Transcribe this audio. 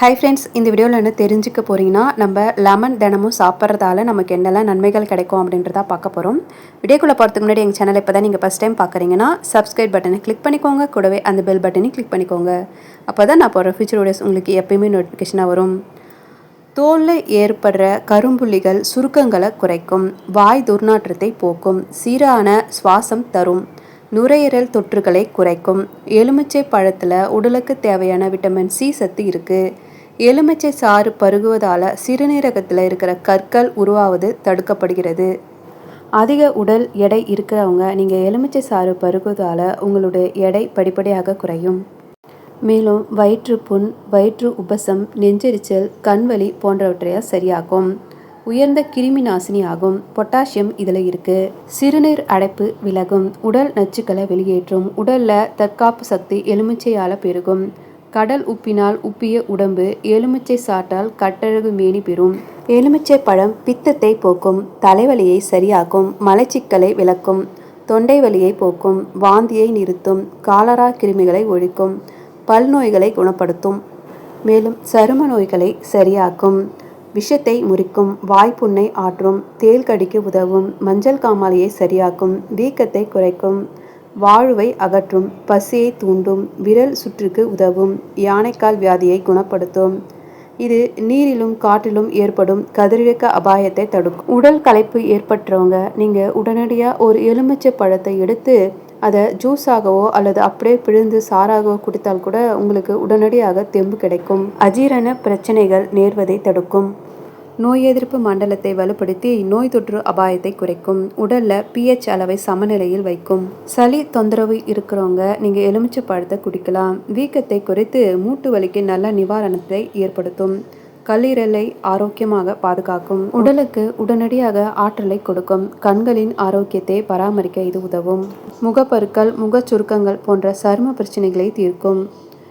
Hi friends இந்த வீடியோவில் என்ன தெரிஞ்சுக்க போகிறீங்கன்னா நம்ம லெமன் தினமும் சாப்பிட்றதால நமக்கு என்னெல்லாம் நன்மைகள் கிடைக்கும் அப்படின்றத பார்க்க போகிறோம் வீடியோக்குள்ளே போகிறதுக்கு முன்னாடி எங்கள் சேனல் இப்போ தான் நீங்கள் ஃபஸ்ட் டைம் பார்க்குறீங்கன்னா சப்ஸ்கிரைப் பட்டனை கிளிக் பண்ணிக்கோங்க. கூடவே அந்த பெல் பட்டனை கிளிக் பண்ணிக்கோங்க. அப்போ தான் நான் போகிற ஃபியூச்சர் வீடியோஸ் உங்களுக்கு எப்பயுமே நோட்டிஃபிகேஷனாக வரும். தோலில் ஏற்படுற கரும்புள்ளிகள் சுருக்கங்களை குறைக்கும். வாய் துர்நாற்றத்தை போக்கும். சீரான சுவாசம் தரும். நுரையீரல் தொற்றுகளை குறைக்கும். எலுமிச்சை பழத்தில் உடலுக்கு தேவையான விட்டமின் சி சத்து இருக்குது எலுமிச்சை சாறு பருகுவதால் சிறுநீரகத்தில் இருக்கிற கற்கள் உருவாவது தடுக்கப்படுகிறது. அதிக உடல் எடை இருக்கிறவங்க நீங்கள் எலுமிச்சை சாறு பருகுவதால் உங்களுடைய எடை படிப்படியாக குறையும். மேலும் வயிற்று புண் வயிற்று உபசம் நெஞ்செரிச்சல் கண்வலி போன்றவற்றைய சரியாகும் உயர்ந்த கிருமி நாசினி ஆகும். பொட்டாசியம் இதில் இருக்குது சிறுநீர் அடைப்பு விலகும். உடல் நச்சுக்களை வெளியேற்றும். உடலில் தற்காப்பு சக்தி எலுமிச்சையால் பெருகும். கடல் உப்பினால் உப்பிய உடம்பு எலுமிச்சை சாட்டால் கட்டழகு மேனி பெறும். எலுமிச்சை பழம் பித்தத்தை போக்கும் தலைவலியை சரியாக்கும் மலச்சிக்கலை விளக்கும் தொண்டை வலியை போக்கும் வாந்தியை நிறுத்தும் காலரா கிருமிகளை ஒழிக்கும் பல் நோய்களை குணப்படுத்தும். மேலும் சரும நோய்களை சரியாக்கும் விஷத்தை முறிக்கும் வாய்ப்புண்ணை ஆற்றும் தேல் கடிக்கு உதவும் மஞ்சள் காமாலையை சரியாக்கும் வீக்கத்தை குறைக்கும் வாழ்வை அகற்றும் பசியை தூண்டும் விரல் சுற்றுக்கு உதவும் யானைக்கால் வியாதியை குணப்படுத்தும். இது நீரிலும் காற்றிலும் ஏற்படும் கதிரியக்க அபாயத்தை தடுக்கும். உடல் களைப்பு ஏற்பட்டவங்க நீங்கள் உடனடியாக ஒரு எலுமிச்சை பழத்தை எடுத்து அதை ஜூஸாகவோ அல்லது அப்படியே பிழிந்து சாராகவோ குடித்தால் கூட உங்களுக்கு உடனடியாக தெம்பு கிடைக்கும். அஜீரண பிரச்சனைகள் நேர்வதை தடுக்கும். நோய் எதிர்ப்பு மண்டலத்தை வலுப்படுத்தி நோய் தொற்று அபாயத்தை குறைக்கும். உடலில் பிஹெச் அளவை சமநிலையில் வைக்கும். சளி தொந்தரவு இருக்கிறவங்க நீங்கள் எலுமிச்சை பழத்தை குடிக்கலாம். வீக்கத்தை குறைத்து மூட்டு வலிக்கு நல்ல நிவாரணத்தை ஏற்படுத்தும். கல்லீரலை ஆரோக்கியமாக பாதுகாக்கும். உடலுக்கு உடனடியாக ஆற்றலை கொடுக்கும். கண்களின் ஆரோக்கியத்தை பராமரிக்க இது உதவும். முகப்பருக்கள் முகச் சுருக்கங்கள் போன்ற சரும பிரச்சனைகளை தீர்க்கும்.